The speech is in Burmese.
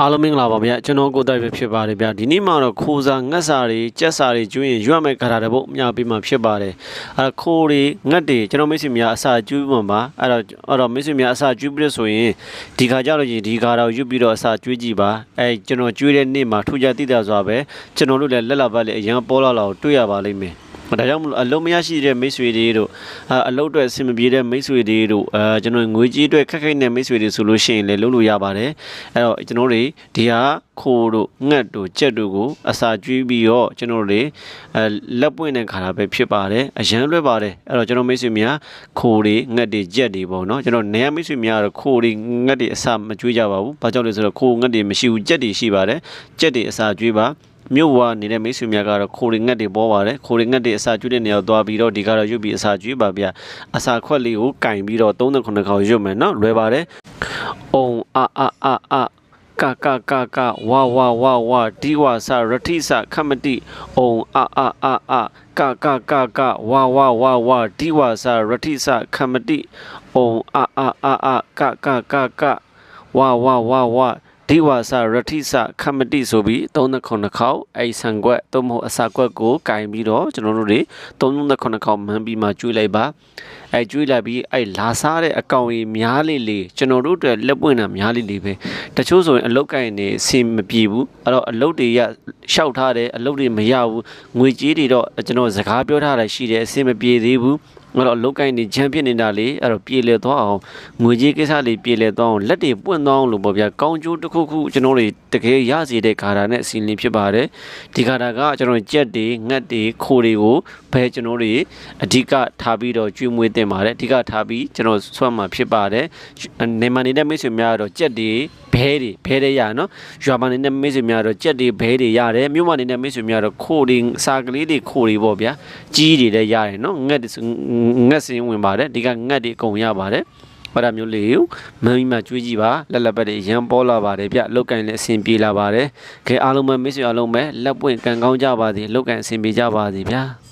အားလုံးမင်္ဂလာပါဗျာကျွန်တော်ကိုတိုက်ပဲဖြစ်ပါတယ်ဗျာဒီနေ့မှာတော့ခိုးစားငတ်စာတွေကြက်စာတွေကျွေးရင်ရွတ်မဲ့ခါတာတစ်ပုတ်အများပေးမှဖြစ်ပါတယ်အဲခိုးတွေငတ်တွေကျွန်တော်မိတ်ဆွေများအစာကျွေးမှပါအဲ့တော့အဲ့တော့မိတ်ဆွေများအစာကျွေးပြီးလို့ဆိုရင်ဒီခါကြလို့ရင်ဒီခါတော့ရွတ်ပြီးတော့အစာကျွေးကြည့်ပါအဲကျွန်တော်ကျွေးတဲ့နေ့မှာထူးခြားသိတာစွာပဲကျွန်တော်တို့လည်းလက်လာပတ်လည်းအရင်ပေါ်လာလာကိုတွေ့ရပါလိမ့်မယ် ဒါကြောင့်မလို့အလုံးမရရှိတဲ့မိတ်ဆွေတွေတို့အာအလုံးအတွက်အဆင်မပြေတဲ့မိတ်ဆွေတွေတို့အာကျွန်တော်ငွေကြေးအတွက်ခက်ခဲတဲ့မိတ်ဆွေတွေဆိုလို့ရှိရင်လည်းလုပ်လို့ရပါတယ်အဲ့တော့ကျွန်တော်တို့တွေဒီဟာခိုးတို့ငှက်တို့ကြက်တို့ကိုအစာကျွေးပြီးတော့ကျွန်တော်တို့တွေအဲလက်ပွင့်တဲ့ခါတာပဲဖြစ်ပါတယ်အရန်လွယ်ပါတယ်အဲ့တော့ကျွန်တော်မိတ်ဆွေများခိုးတွေငှက်တွေကြက်တွေပေါ့နော်ကျွန်တော်နေရမိတ်ဆွေများကတော့ခိုးတွေငှက်တွေအစာမကျွေးကြပါဘူးဘာကြောင့်လဲဆိုတော့ခိုးငှက်တွေမရှိဘူးကြက်တွေရှိပါတယ်ကြက်တွေအစာကျွေးပါ မြို့ဝနေတဲ့မိတ်ဆွေများကတော့ခိုးရငတ်တွေပေါ်ပါတယ်ခိုးရငတ်တွေအစာကျွတ်တဲ့နေရာကိုသွားပြီးတော့ဒီကတော့ရွတ်ပြီးအစာကျွေးပါဗျာအစာခွက်လေးကိုကင်ပြီးတော့39ခေါက်ရွတ်မယ်နော်လွယ်ပါတယ်အုံအာအာအာအာကကကကဝါဝါဝါဝါဒီဝါစရတိစခမတိအုံအာအာအာအာကကကကဝါဝါဝါဝါဒီဝါစရတိစခမတိအုံအာအာအာအာကကကကဝါဝါဝါဝါ ဒီဝါစာရတိစခမတိဆိုပြီး39ခေါက်အဲ့ဆံကွက်သို့မဟုတ်အစာကွက်ကိုကင်ပြီးတော့ကျွန်တော်တို့တွေ39ခေါက်မှန်းပြီးမှကျွေးလိုက်ပါအဲ့ကျွေးလိုက်ပြီးအဲ့လာစားတဲ့အကောင်ကြီးများလေးလေးကျွန်တော်တို့အတွက်လက်ပွင့်တာများလေးလေးပဲတချို့ဆိုရင်အလုတ်ကင်နေဆင်မပြေဘူးအဲ့တော့အလုတ်တွေရရှောက်ထားတယ်အလုတ်တွေမရဘူးငွေကြေးတွေတော့ကျွန်တော်စကားပြောထားတာရှိတယ်အဆင်မပြေသေးဘူး အဲ့တော့လုတ်ကိုင်းနေချမ်းဖြစ်နေတာလေအဲ့တော့ပြေလည်သွားအောင်ငွေကြေးကိစ္စလေးပြေလည်သွားအောင်လက်တွေပွင့်သွားအောင်လို့ပေါ့ဗျာကောင်းကျိုးတစ်ခုခုကျွန်တော်တွေတကယ်ရစီတဲ့ခါတာနဲ့အစီအလေးဖြစ်ပါတယ်ဒီခါတာကကျွန်တော်ကြက်တွေငတ်တွေခိုတွေကိုဘယ်ကျွန်တော်တွေအဓိကထားပြီးတော့ကျွေးမွေးတင်ပါတယ်အဓိကထားပြီးကျွန်တော်ဆွမ်းမှာဖြစ်ပါတယ်နေမနေတဲ့မိတ်ဆွေများကတော့ကြက်တွေ ဘဲတွေဘဲတွေရနော်ရွာမနေတဲ့မိတ်ဆွေများတော့ကြက်တွေဘဲတွေရတယ်မြို့မနေတဲ့မိတ်ဆွေများတော့ခိုတွေစာကလေးတွေခိုတွေပေါ့ဗျာကြီးတွေလည်းရတယ်နော်ငတ်တွေဆိုငတ်စင်းဝင်ပါတယ်ဒီကငတ်တွေအကုန်ရပါတယ်ဘာသာမျိုးလေးကိုမင်းမကျွေးကြည့်ပါလက်လက်ပတ်တွေရမ်းပေါ်လာပါတယ်ဗျလောက်ကင်လည်းအဆင်ပြေလာပါတယ်ခဲအားလုံးပဲမိတ်ဆွေအားလုံးပဲလက်ပွင့်ကန်ကောင်းကြပါစေလောက်ကင်အဆင်ပြေကြပါစေဗျာ